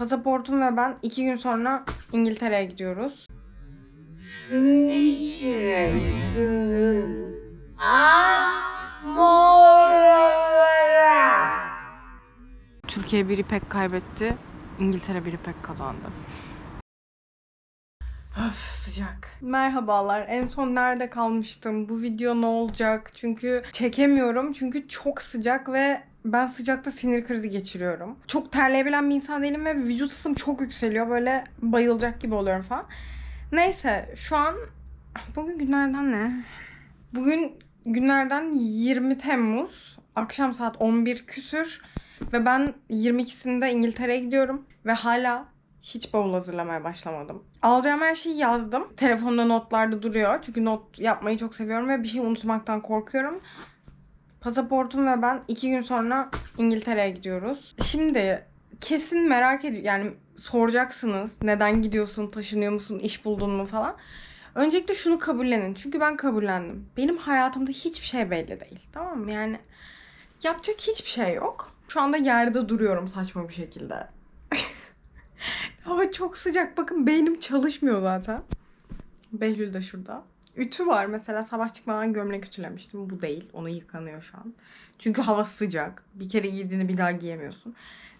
Pasaportum ve ben iki gün sonra İngiltere'ye gidiyoruz. Şunun içine şunun. Türkiye bir ipek kaybetti. İngiltere bir ipek kazandı. Öf sıcak. Merhabalar. En son nerede kalmıştım? Bu video ne olacak? Çünkü çekemiyorum. Çünkü çok sıcak ve ben sıcakta sinir krizi geçiriyorum. Çok terleyebilen bir insan değilim ve vücut ısım çok yükseliyor. Böyle bayılacak gibi oluyorum falan. Neyse şu an bugün günlerden ne? Bugün günlerden 20 Temmuz. Akşam saat 11 küsür. Ve ben 22'sinde İngiltere'ye gidiyorum. Ve hala hiç bavul hazırlamaya başlamadım. Alacağım her şeyi yazdım. Telefonda notlarda duruyor. Çünkü not yapmayı çok seviyorum ve bir şey unutmaktan korkuyorum. Pasaportum ve ben iki gün sonra İngiltere'ye gidiyoruz. Şimdi kesin merak ediyor. Yani soracaksınız. Neden gidiyorsun, taşınıyor musun, iş buldun mu falan. Öncelikle şunu kabullenin. Çünkü ben kabullendim. Benim hayatımda hiçbir şey belli değil. Tamam mı? Yani yapacak hiçbir şey yok. Şu anda yerde duruyorum saçma bir şekilde. Hava çok sıcak. Bakın beynim çalışmıyor zaten. Behlül de şurada. Ütü var mesela sabah çıkmadan gömlek ütülemiştim. Bu değil. Onu yıkanıyor şu an. Çünkü hava sıcak. Bir kere giydiğini bir daha giyemiyorsun.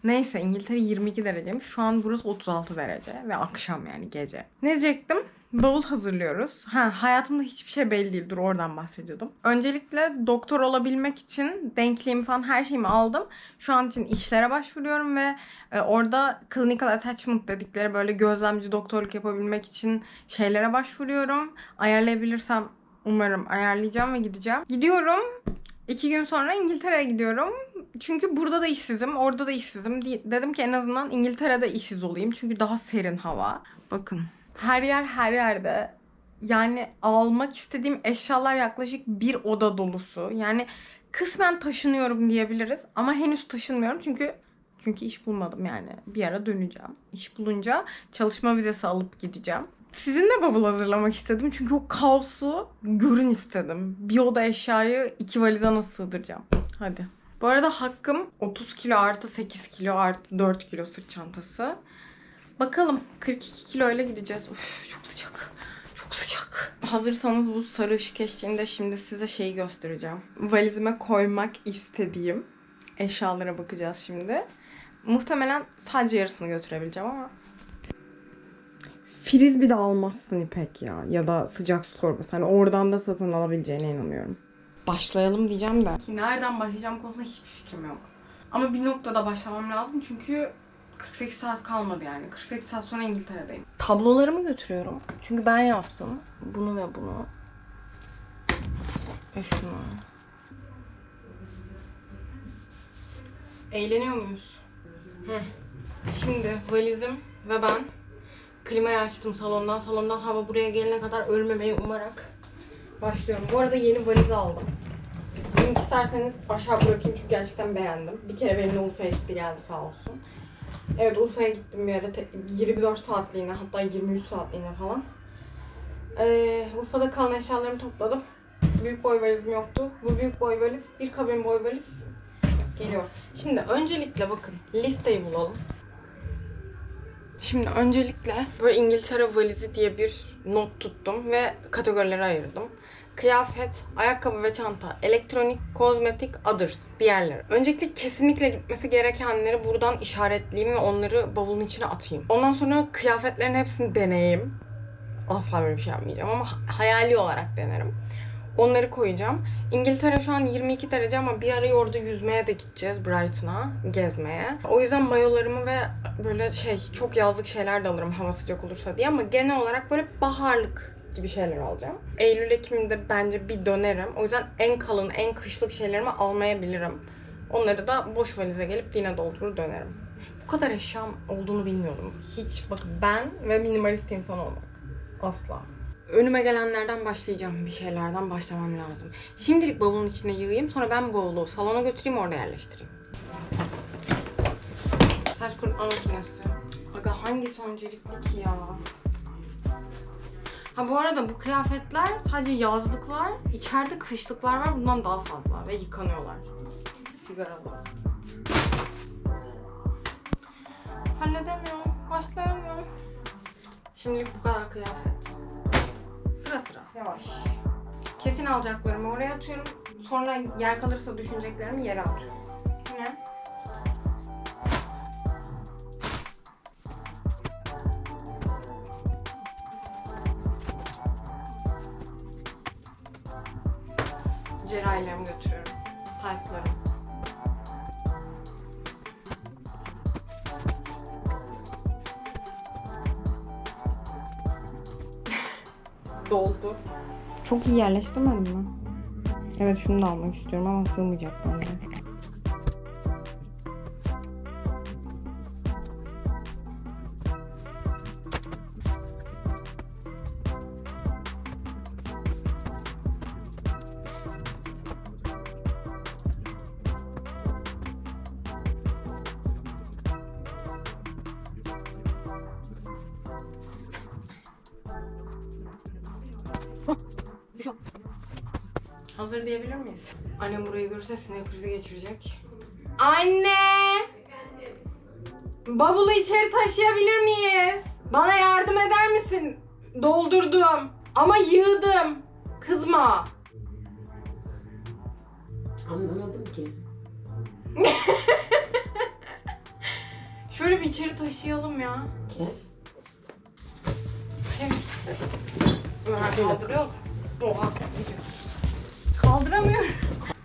Neyse İngiltere 22 dereceymiş. Şu an burası 36 derece ve akşam yani gece. Ne diyecektim? Bavul hazırlıyoruz. Ha, hayatımda hiçbir şey belli değil. Dur oradan bahsediyordum. Öncelikle doktor olabilmek için denkliğimi falan her şeyimi aldım. Şu an için işlere başvuruyorum ve e, orada clinical attachment dedikleri böyle gözlemci doktorluk yapabilmek için şeylere başvuruyorum. Ayarlayabilirsem umarım ayarlayacağım ve gideceğim. Gidiyorum. İki gün sonra İngiltere'ye gidiyorum. Çünkü burada da işsizim, orada da işsizim. Di- Dedim ki en azından İngiltere'de işsiz olayım. Çünkü daha serin hava. Bakın. Her yer her yerde. Yani almak istediğim eşyalar yaklaşık bir oda dolusu. Yani kısmen taşınıyorum diyebiliriz. Ama henüz taşınmıyorum çünkü çünkü iş bulmadım yani. Bir ara döneceğim. İş bulunca çalışma vizesi alıp gideceğim. Sizinle bavul hazırlamak istedim. Çünkü o kaosu görün istedim. Bir oda eşyayı iki valize nasıl sığdıracağım? Hadi. Bu arada hakkım 30 kilo artı 8 kilo artı 4 kilo sırt çantası. Bakalım 42 kilo ile gideceğiz. Uf, çok sıcak. Çok sıcak. Hazırsanız bu sarı ışık eşliğinde şimdi size şeyi göstereceğim. Valizime koymak istediğim eşyalara bakacağız şimdi. Muhtemelen sadece yarısını götürebileceğim ama Frizbi de almazsın İpek ya. Ya da sıcak su torbası. Hani oradan da satın alabileceğine inanıyorum. Başlayalım diyeceğim de. Nereden başlayacağım konusunda hiçbir fikrim yok. Ama bir noktada başlamam lazım çünkü 48 saat kalmadı yani. 48 saat sonra İngiltere'deyim. Tablolarımı götürüyorum. Çünkü ben yaptım. Bunu ve bunu. Ve şunu. Eğleniyor muyuz? Hı. Şimdi valizim ve ben klimayı açtım salondan. Salondan hava buraya gelene kadar ölmemeyi umarak başlıyorum. Bu arada yeni valiz aldım. Link isterseniz aşağı bırakayım çünkü gerçekten beğendim. Bir kere benimle Urfa'ya gitti geldi sağ olsun. Evet Urfa'ya gittim bir ara. te- 24 saatliğine hatta 23 saatliğine falan. Ee, Urfa'da kalan eşyalarımı topladım. Büyük boy valizim yoktu. Bu büyük boy valiz, bir kabin boy valiz geliyor. Şimdi öncelikle bakın listeyi bulalım. Şimdi öncelikle böyle İngiltere valizi diye bir not tuttum ve kategorilere ayırdım. Kıyafet, ayakkabı ve çanta, elektronik, kozmetik, others, diğerleri. Öncelikle kesinlikle gitmesi gerekenleri buradan işaretleyeyim ve onları bavulun içine atayım. Ondan sonra kıyafetlerin hepsini deneyeyim. Asla böyle bir şey yapmayacağım ama hayali olarak denerim. Onları koyacağım. İngiltere şu an 22 derece ama bir ara orada yüzmeye de gideceğiz Brighton'a gezmeye. O yüzden mayolarımı ve böyle şey çok yazlık şeyler de alırım hava sıcak olursa diye ama genel olarak böyle baharlık gibi şeyler alacağım. Eylül Ekim'de bence bir dönerim. O yüzden en kalın, en kışlık şeylerimi almayabilirim. Onları da boş valize gelip yine doldurur dönerim. Bu kadar eşyam olduğunu bilmiyordum. Hiç bak ben ve minimalist insan olmak. Asla. Önüme gelenlerden başlayacağım. Bir şeylerden başlamam lazım. Şimdilik bavulun içine yığayım. Sonra ben bavulu salona götüreyim orada yerleştireyim. Saç kurutma makinesi. Aga hangisi öncelikli ki ya? Ha bu arada bu kıyafetler sadece yazlıklar. İçeride kışlıklar var. Bundan daha fazla. Ve yıkanıyorlar. Sigaralı. Halledemiyorum. Başlayamıyorum. Şimdilik bu kadar kıyafet. Sıra sıra. Yavaş. Kesin alacaklarımı oraya atıyorum. Sonra yer kalırsa düşüneceklerimi yere atıyorum. Ne? Cerrahilerimi götürüyorum. Taytlarım. Doldu. Çok iyi yerleştirmedim mi? Evet şunu da almak istiyorum ama sığmayacak bence. Hazır diyebilir miyiz? Annem burayı görürse sinir krizi geçirecek. Anne! Bavulu içeri taşıyabilir miyiz? Bana yardım eder misin? Doldurdum. Ama yığdım. Kızma. Anlamadım ki. Şöyle bir içeri taşıyalım ya. Gel. Hem... Böyle kaldırıyoruz. Oha. Kaldıramıyorum.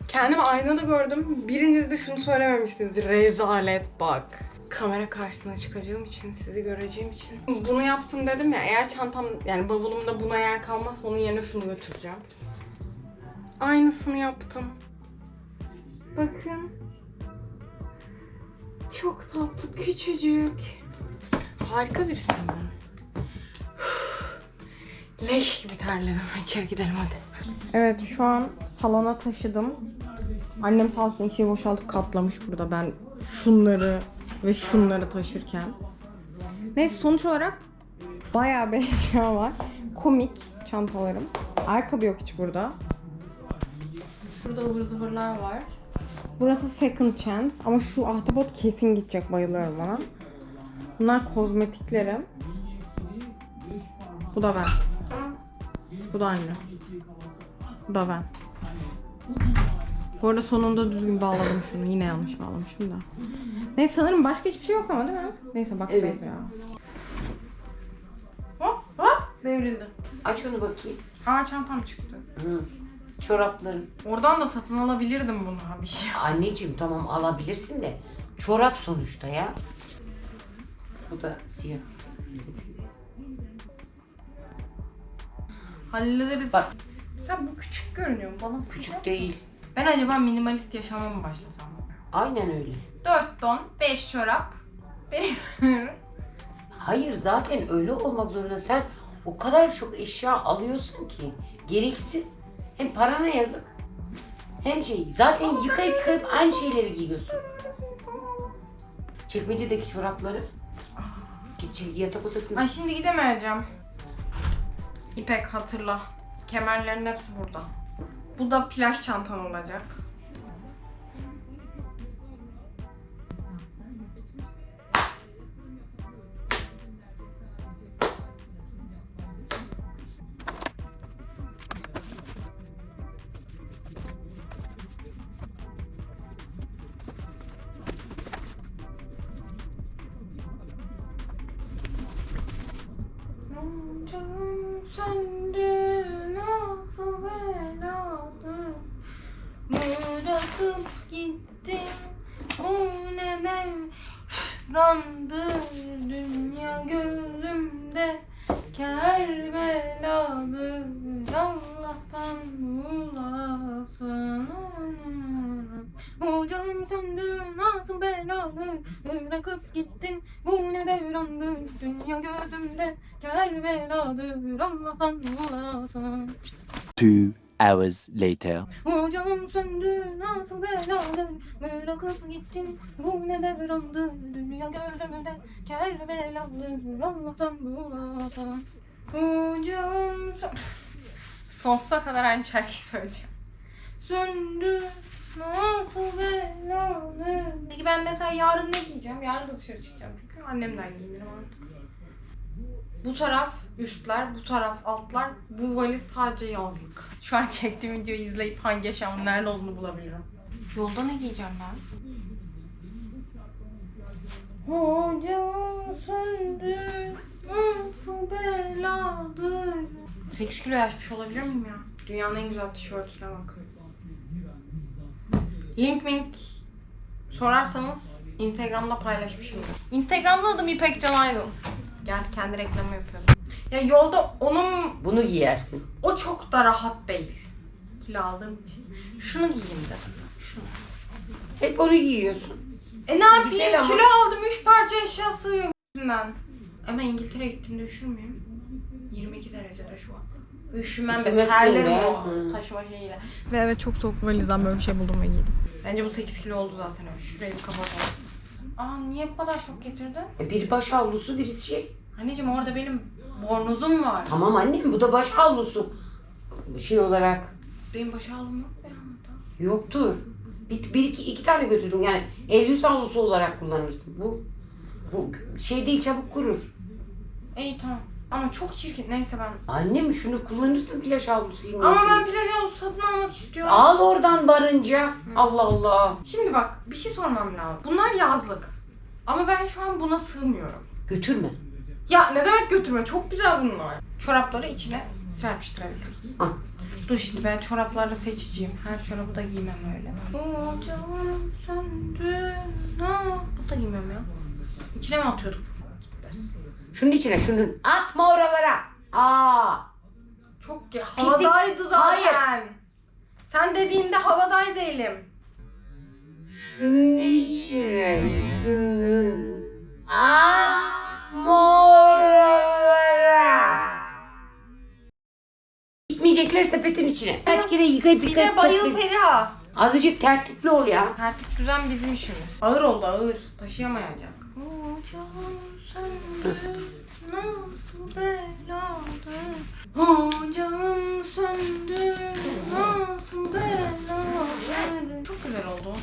Kendimi aynada gördüm. Biriniz de şunu söylememişsiniz. Rezalet bak. Kamera karşısına çıkacağım için, sizi göreceğim için. Bunu yaptım dedim ya. Eğer çantam, yani bavulumda buna yer kalmazsa onun yerine şunu götüreceğim. Aynısını yaptım. Bakın. Çok tatlı, küçücük. Harika bir ben. Leş gibi terledim. İçeri gidelim hadi. Evet şu an salona taşıdım. Annem sağ olsun içini boşaltıp katlamış burada ben şunları ve şunları taşırken. Neyse sonuç olarak bayağı bir eşya var. Komik çantalarım. Ayakkabı yok hiç burada. Şurada ıvır zıvırlar var. Burası second chance ama şu ahtapot kesin gidecek bayılıyorum ona. Bunlar kozmetiklerim. Bu da ben. Bu da anne. Bu da ben. Bu arada sonunda düzgün bağladım şunu. Yine yanlış bağlamışım da. Neyse sanırım başka hiçbir şey yok ama değil mi? Neyse bakacağız Evet. ya. Hop hop devrildi. Aç onu bakayım. Aa çantam çıktı. Hı. Çorapların. Oradan da satın alabilirdim bunu abi şey. Anneciğim tamam alabilirsin de çorap sonuçta ya. Bu da siyah. Hallederiz. Bak. Sen bu küçük görünüyor mu? Bana Küçük değil. Ben acaba minimalist yaşama mı başlasam? Aynen öyle. 4 don, 5 çorap. Benim Hayır zaten öyle olmak zorunda. Sen o kadar çok eşya alıyorsun ki gereksiz. Hem parana yazık. Hem şey zaten yıkayıp yıkayıp aynı şeyleri giyiyorsun. Çekmecedeki çorapları. Git şey, yatak odasına. Ay şimdi gidemeyeceğim. İpek hatırla. Kemerlerin hepsi burada. Bu da plaj çantan olacak. Bırakıp gittin. Bu ne devrandır Dünya gözümde. Ker beladır Allah'tan bulasın Hocam söndü nasıl belalı Bırakıp gittin. Bu ne devrandı Dünya gözümde. Kel beladır Allah'tan bulasın Two hours later. Hocam söndü nasıl belalı Bırakıp gittin bu ne devrandı Dünya gözümde kel beladır Allah'tan bulasın Hocam Sonsuza kadar aynı şarkıyı söyleyeceğim Söndü Nasıl belalı? Peki ben mesela yarın ne giyeceğim? Yarın da dışarı çıkacağım çünkü annemden giyinirim artık. Bu taraf üstler, bu taraf altlar. Bu valiz sadece yazlık. Şu an çektiğim videoyu izleyip hangi yaşamın nerede olduğunu bulabilirim. Yolda ne giyeceğim ben? Hocam söndü nasıl beladır 8 kilo yaşmış olabilir miyim ya? Dünyanın en güzel tişörtüne bakın. Link mink sorarsanız Instagram'da paylaşmışımdır. Instagram'da adım İpek Can Aydın. Gel kendi reklamı yapıyorum. Ya yolda onun Bunu giyersin. o çok da rahat değil. Kilo aldığım için. Şunu giyeyim dedim. Şunu. Hep onu giyiyorsun. E ne yapayım? Güzel ama. Kilo aldım. 3 parça eşya sığıyor üstünden. Ama İngiltere'ye gittiğimde üşür müyüm? 22 derecede şu an. Üşümem be. Üşümezsin Terlerim be. o Hı. taşıma şeyiyle. Ve evet çok soğuk valizden böyle bir şey buldum ve giydim. Bence bu 8 kilo oldu zaten. Şurayı bir kapatalım. Aa niye bu kadar çok getirdin? E, Biri baş havlusu, birisi şey. Anneciğim orada benim bornozum var. Tamam annem bu da baş havlusu. Şey olarak Benim baş ağrım yok be yanımda. yoktur. Bir, bir iki, iki tane götürdüm yani. El yüz havlusu olarak kullanırsın. Bu bu şey değil çabuk kurur. İyi tamam. Ama çok çirkin. Neyse ben. Annem şunu kullanırsın plaj havlusu yine. Ama ben plaj havlusu satın almak istiyorum. Al oradan barınca. Allah Allah. Şimdi bak bir şey sormam lazım. Bunlar yazlık. Ama ben şu an buna sığmıyorum. Götürme. Ya ne demek götürme? Çok güzel bunlar. Çorapları içine serpiştirebiliriz. Al. Dur şimdi ben çorapları seçeceğim. Her çorabı da giymem öyle. Ocağım söndü. Ha, bu da giymem ya. İçine mi atıyorduk? Şunun içine şunun. Atma oralara. Aa. Çok ge- havadaydı zaten. Hayır. Sen dediğinde havadaydı elim. Şunun içine şunun. Atma oralara. Gitmeyecekler sepetin içine. Kaç kere yıkayıp Bir yıkayıp de bayıl toplayıp- Feriha. Azıcık tertipli ol ya. Tertip düzen bizim işimiz. Ağır oldu ağır. Taşıyamayacak. Söndü. Nasıl beladı. Ocağım söndü. Nasıl beladı. Çok güzel oldu.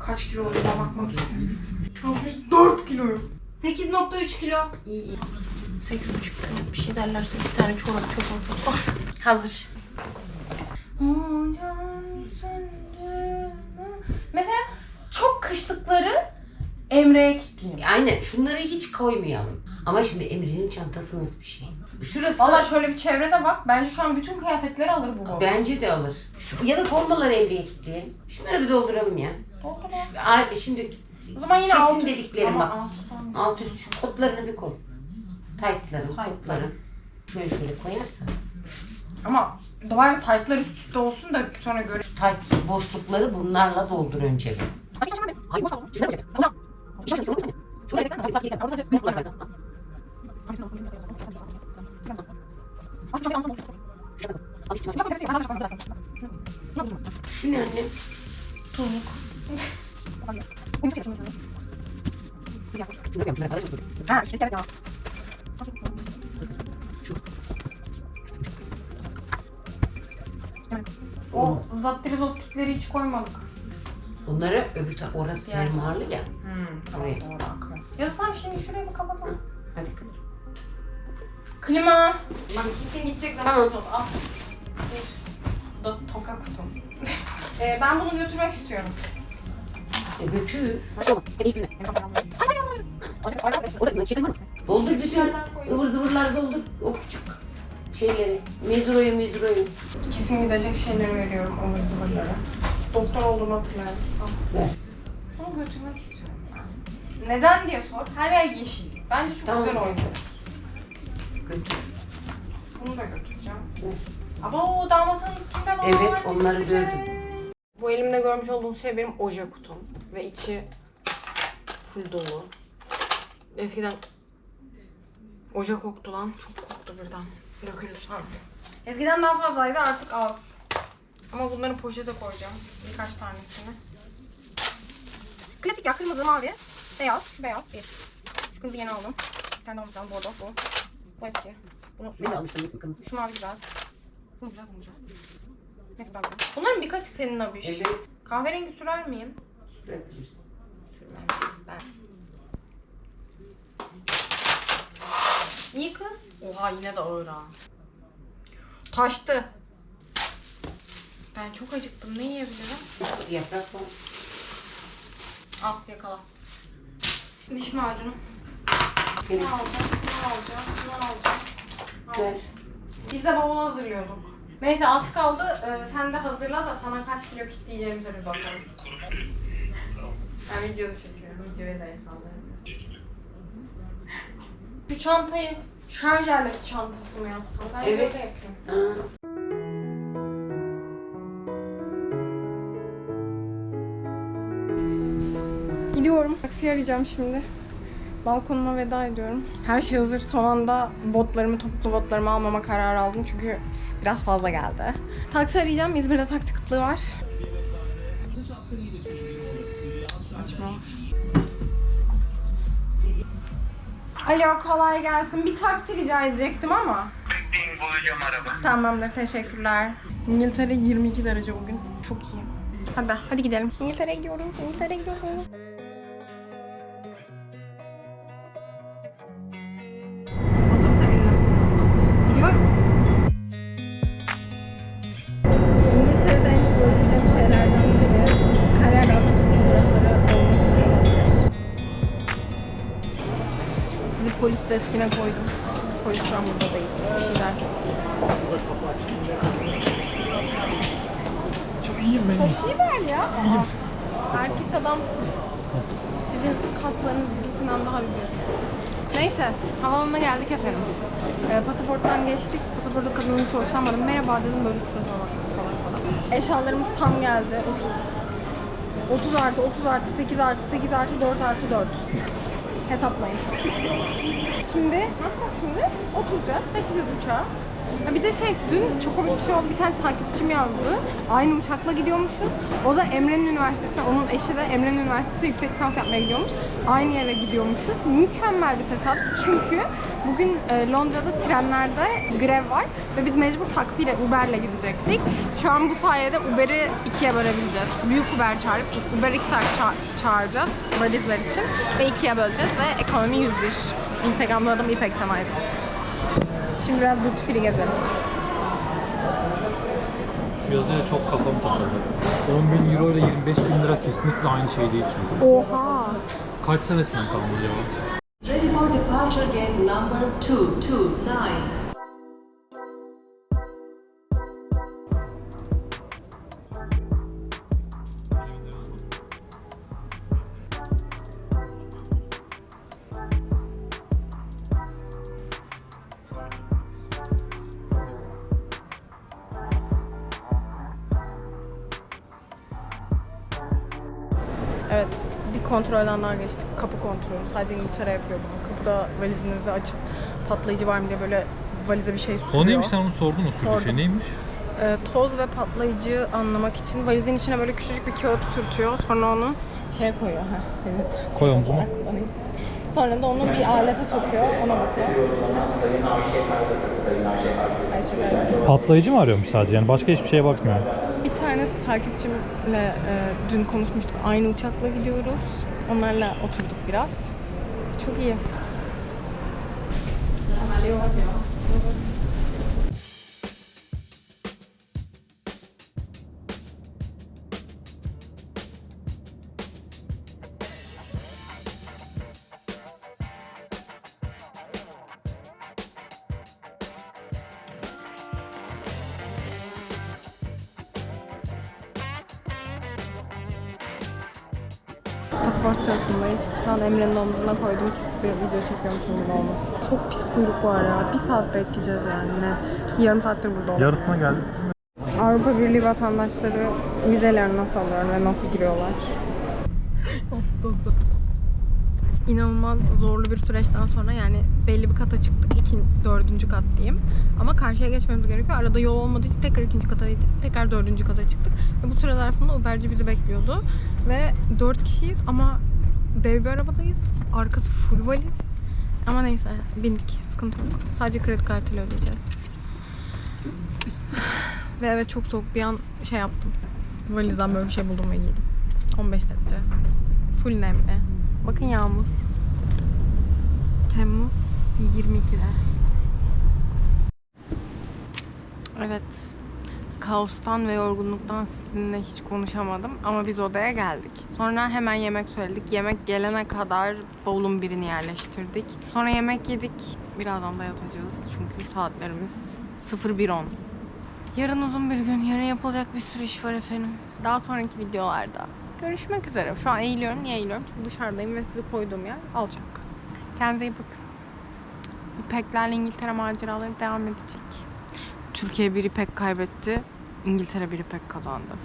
Kaç kilo olduğuna bakmak istiyorum. Şu an 4 kiloyum. 8.3 kilo. İyi iyi. 8.5 kilo. Bir şey derlerse bir tane çorap çok oldu. Hazır. Ocağım söndü. Mesela çok kışlıkları Emre'ye kilitleyeyim. Aynen şunları hiç koymayalım. Ama şimdi Emre'nin çantası nasıl bir şey? Şurası Valla şöyle bir çevrede bak. Bence şu an bütün kıyafetleri alır bu baba. bence de alır. Şu, ya da formaları Emre'ye kilitleyelim. Şunları bir dolduralım ya. Doldurma. Şu, ay, şimdi O zaman yine kesin altı- dediklerim Ama bak. Alt üst şu kotlarını bir koy. Taytların, Taytları. kotların. Şöyle şöyle koyarsan. Ama bari taytlar üst üste olsun da sonra göre. Tayt boşlukları bunlarla doldur önce bir. Hayır boş al. Şunları koyacağım. Şu ne. Şunları karıştır. Ha işte evet ya. O zattiri zottikleri hiç koymadık. Bunları öbür taraf orası fermuarlı ya. Hmm, tamam Oraya. doğru haklısın. Ya tamam şimdi şurayı bir kapatalım. Hadi. Klima. Lan kesin gidecek zaten. Tamam. Al. Bu da toka kutum. ee, ben bunu götürmek istiyorum. E götür. Nasıl olmaz? Hadi iyi günler. O da şey var mı? Doldur bütün ıvır zıvırları doldur. O küçük şeyleri. Mezuroyu mezuroyu. Kesin gidecek şeyleri veriyorum ıvır zıvırları. Doktor olduğumu hatırlayın. Al. Ver. Bunu götürmek istiyorum. Neden diye sor. Her yer yeşil. Bence çok Tamam. güzel oynuyor. Götür. Bunu da götüreceğim. Ama o damatın üstünde var. Evet, onları Güzel. gördüm. Bu elimde görmüş olduğunuz şey benim oje kutum. Ve içi full dolu. Eskiden oje koktu lan. Çok koktu birden. Döküldü sandım. Eskiden daha fazlaydı artık az. Ama bunları poşete koyacağım. Birkaç tanesini. Klasik ya kırmızı, mavi, beyaz. Şu beyaz. Bir. Şu kırmızı yeni aldım. Bir tane almışım. Bordo bu. Bu eski. Bunu Ben de almıştım kırmızı. şu mavi güzel. Bu güzel, bu güzel. Bunların birkaçı senin abiş. Evet. Kahverengi sürer miyim? Sürebilirsin. Sürmem. Ben. İyi kız. Oha yine de ağır ha. Taştı. Ben çok acıktım. Ne yiyebilirim? Yaprak var. Al yakala. Diş macunu. Gerek. Ne alacağım? Ne alacağım? Ne alacağım? Ver. Biz de bavul hazırlıyorduk. Neyse az kaldı. Ee, sen de hazırla da sana kaç kilo kitleyeceğimize bir bakalım. Ben videoda çekiyorum. Videoyu da insanlara. Şu çantayı şarj aleti çantası mı yapsam? Ben Evet. öyle yapayım. Ha. Taksi arayacağım şimdi. Balkonuma veda ediyorum. Her şey hazır. Son anda botlarımı, topuklu botlarımı almama kararı aldım çünkü biraz fazla geldi. Taksi arayacağım. İzmir'de taksi kıtlığı var. Alo kolay gelsin. Bir taksi rica edecektim ama. Bulacağım araba. Tamamdır teşekkürler. İngiltere 22 derece bugün. Çok iyi. Hadi hadi gidelim. İngiltere'ye gidiyoruz. İngiltere'ye gidiyoruz. Deskine koydum. Polis şu an burada değil. Bir şey dersin. Çok iyiyim ben. Taşıyıver ya. Aa, Erkek adamsın. Sizin kaslarınız bizimkinden daha büyük. Neyse, havaalanına geldik efendim. Ee, pasaporttan geçtik. Pasaportta kadının hiç hoşlanmadım. Merhaba dedim böyle suratıma baktı falan falan. Eşyalarımız tam geldi. 30. 30 artı 30 artı 8 artı 8 artı 4 artı 4. Hesaplayın. Şimdi ne yapacağız şimdi? Oturacağız, bekleyeceğiz uçağa. Ha bir de şey dün çok komik bir şey oldu. Bir tane takipçim yazdı. Aynı uçakla gidiyormuşuz. O da Emre'nin üniversitesine, onun eşi de Emre'nin üniversitesine yüksek lisans yapmaya gidiyormuş. Aynı yere gidiyormuşuz. Mükemmel bir tesadüf. Çünkü bugün e, Londra'da trenlerde grev var ve biz mecbur taksiyle, Uber'le gidecektik. Şu an bu sayede Uber'i ikiye bölebileceğiz. Büyük Uber çağırıp Uber X ça- çağıracağız valizler için ve ikiye böleceğiz ve ekonomi 101. Instagram'da adım İpek Çanay. Şimdi biraz duty free gezelim. Şu yazıya çok kafam takıldı. 10 bin euro ile 25 bin lira kesinlikle aynı şey değil çünkü. Oha! Kaç senesinden kalma acaba? Departure gate number 229. Evet, bir kontrolden daha geçtik. Kapı kontrolü. Sadece İngiltere yapıyor bunu. Kapıda valizinizi açıp patlayıcı var mı diye böyle valize bir şey sürüyor. O neymiş sen onu sordun o sürü Sordum. şey neymiş? Ee, toz ve patlayıcı anlamak için valizin içine böyle küçücük bir kağıt sürtüyor. Sonra onu şey koyuyor. Heh, senin Koy onu. kullanayım. Sonra da onu bir alete sokuyor. Ona bakıyor. Ayşe Patlayıcı mı arıyormuş sadece yani başka hiçbir şeye bakmıyor. Bir tane takipçimle e, dün konuşmuştuk. Aynı uçakla gidiyoruz. Onlarla oturduk biraz. Çok iyi. Emre'nin omzuna koydum ki size video çekiyormuşum gibi olmasın. Çok pis kuyruk var ya. Bir saat bekleyeceğiz yani net. Ki yarım saattir burada olduk. Yarısına geldik. Avrupa Birliği vatandaşları vizelerini nasıl alıyor ve nasıl giriyorlar? İnanılmaz zorlu bir süreçten sonra yani belli bir kata çıktık. İki, dördüncü kat diyeyim. Ama karşıya geçmemiz gerekiyor. Arada yol olmadığı için tekrar ikinci kata tekrar dördüncü kata çıktık. Ve bu süre zarfında Uberci bizi bekliyordu. Ve dört kişiyiz ama dev bir arabadayız. Arkası full valiz. Ama neyse bindik. Sıkıntı yok. Sadece kredi kartıyla ödeyeceğiz. Ve evet çok soğuk bir an şey yaptım. Valizden böyle bir şey buldum ve giydim. 15 derece. Full nemli. Bakın yağmur. Temmuz 22'de. Evet. Kaostan ve yorgunluktan sizinle hiç konuşamadım ama biz odaya geldik. Sonra hemen yemek söyledik. Yemek gelene kadar bavulun birini yerleştirdik. Sonra yemek yedik. Birazdan da yatacağız çünkü saatlerimiz 01.10. Yarın uzun bir gün, yarın yapılacak bir sürü iş var efendim. Daha sonraki videolarda görüşmek üzere. Şu an eğiliyorum. Niye eğiliyorum? Çünkü dışarıdayım ve sizi koyduğum yer alacak. Kendinize iyi bakın. İpeklerle İngiltere maceraları devam edecek. Türkiye bir ipek kaybetti. İngiltere bir ipek kazandı.